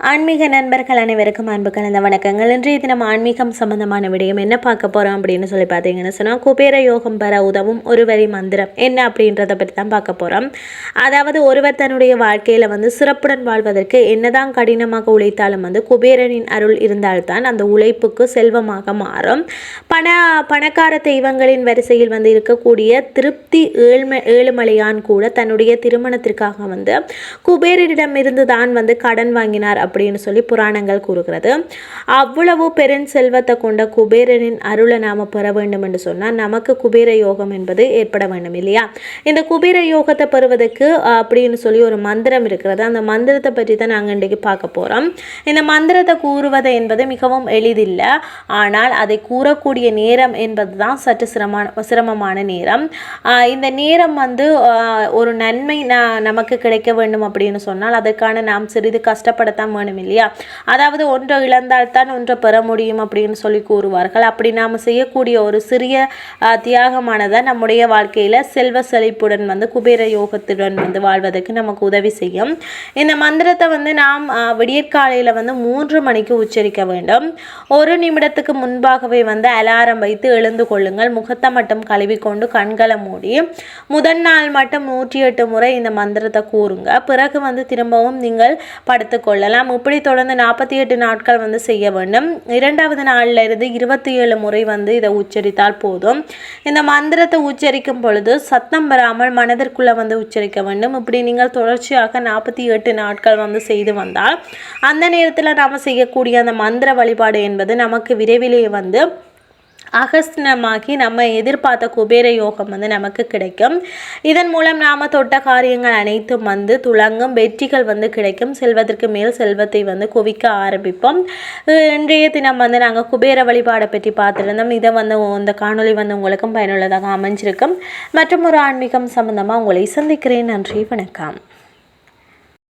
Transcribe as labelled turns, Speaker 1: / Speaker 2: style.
Speaker 1: ஆன்மீக நண்பர்கள் அனைவருக்கும் அன்பு கலந்த வணக்கங்கள். இன்றைய தினம் ஆன்மீகம் சம்பந்தமான விடயம் என்ன பார்க்க போகிறோம் அப்படின்னு சொல்லி பார்த்தீங்கன்னு சொன்னால் குபேர யோகம் பெற உதவும் ஒரு வரி மந்திரம் என்ன அப்படின்றத பற்றி தான் பார்க்க போகிறோம் அதாவது ஒருவர் தன்னுடைய வாழ்க்கையில் வந்து சிறப்புடன் வாழ்வதற்கு என்னதான் கடினமாக உழைத்தாலும் வந்து குபேரனின் அருள் இருந்தால்தான் அந்த உழைப்புக்கு செல்வமாக மாறும். பண பணக்கார தெய்வங்களின் வரிசையில் வந்து இருக்கக்கூடிய திருப்தி ஏழ்மை ஏழுமலையான் கூட தன்னுடைய திருமணத்திற்காக வந்து குபேரரிடமிருந்து தான் வந்து கடன் வாங்கினார் அப்படின்னு சொல்லி புராணங்கள் கூறுகிறது. அவ்வளவு பெரும் செல்வத்தை கொண்ட குபேரனின் அருளை நாம் பெற வேண்டும் என்று சொன்னால் நமக்கு குபேர யோகம் என்பது ஏற்பட வேண்டும் இல்லையா? இந்த குபேர யோகத்தை பெறுவதற்கு அப்படின்னு சொல்லி ஒரு மந்திரம் இருக்கிறது. அந்த மந்திரத்தை பற்றி தான் நாங்கள் இன்றைக்கு பார்க்க போகிறோம் இந்த மந்திரத்தை கூறுவது என்பது மிகவும் எளிதில்லை. ஆனால் அதை கூறக்கூடிய நேரம் என்பது தான் சற்று சிரமமான சிரமமான நேரம். இந்த நேரம் வந்து ஒரு நன்மை நமக்கு கிடைக்க வேண்டும் அப்படின்னு சொன்னால் அதற்கான நாம் சிறிது கஷ்டப்படத்தான் வேணும் இல்லையா? அதாவது ஒன்றை இழந்தால்தான் ஒன்றை பெற முடியும் அப்படின்னு சொல்லி கூறுவார்கள். அப்படி நாம் செய்யக்கூடிய ஒரு சிறிய தியாகமானதை நம்முடைய வாழ்க்கையில் செல்வ செழிப்புடன் வந்து குபேர யோகத்துடன் வந்து வாழ்வதற்கு நமக்கு உதவி செய்யும். இந்த மந்திரத்தை வந்து நாம் விடியற்காலையில் வந்து மூன்று மணிக்கு உச்சரிக்க வேண்டும். ஒரு நிமிடத்துக்கு முன்பாகவே வந்து அலாரம் வைத்து எழுந்து கொள்ளுங்கள். முகத்தை மட்டும் கழுவிக்கொண்டு கண்களை மூடி முதல் நாள் மட்டும் நூற்றி எட்டு முறை இந்த மந்திரத்தை கூறுங்க. பிறகு வந்து திரும்பவும் நீங்கள் படுத்துக்கொள்ளலாம். இப்படி தொடர்ந்து நாற்பத்தி எட்டு நாட்கள் வந்து செய்ய வேண்டும். இரண்டாவது நாளில் இருந்து இருபத்தி ஏழு முறை வந்து இதை உச்சரித்தால் போதும். இந்த மந்திரத்தை உச்சரிக்கும் பொழுது சத்தம் வராமல் மனதிற்குள்ளே வந்து உச்சரிக்க வேண்டும். இப்படி நீங்கள் தொடர்ச்சியாக நாற்பத்தி எட்டு நாட்கள் வந்து செய்து வந்தால் அந்த நேரத்தில் நாம் செய்யக்கூடிய அந்த மந்திர வழிபாடு என்பது நமக்கு விரைவிலேயே வந்து அகஸ்தனமாகி நம்ம எதிர்பார்த்த குபேர யோகம் வந்து நமக்கு கிடைக்கும். இதன் மூலம் நாம தொட்ட காரியங்கள் அனைத்தும் வந்து துளங்கும் வெற்றிகள் வந்து கிடைக்கும். செல்வதற்கு மேல் செல்வத்தை வந்து குவிக்க ஆரம்பிப்போம். இன்றைய தினம் வந்து நாங்கள் குபேர வழிபாடை பற்றி பார்த்துருந்தோம். இதை வந்து இந்த காணொளி வந்து உங்களுக்கும் பயனுள்ளதாக அமைஞ்சிருக்கும். மற்றும் ஒரு ஆன்மீகம் சம்பந்தமாக உங்களை சந்திக்கிறேன். நன்றி வணக்கம்.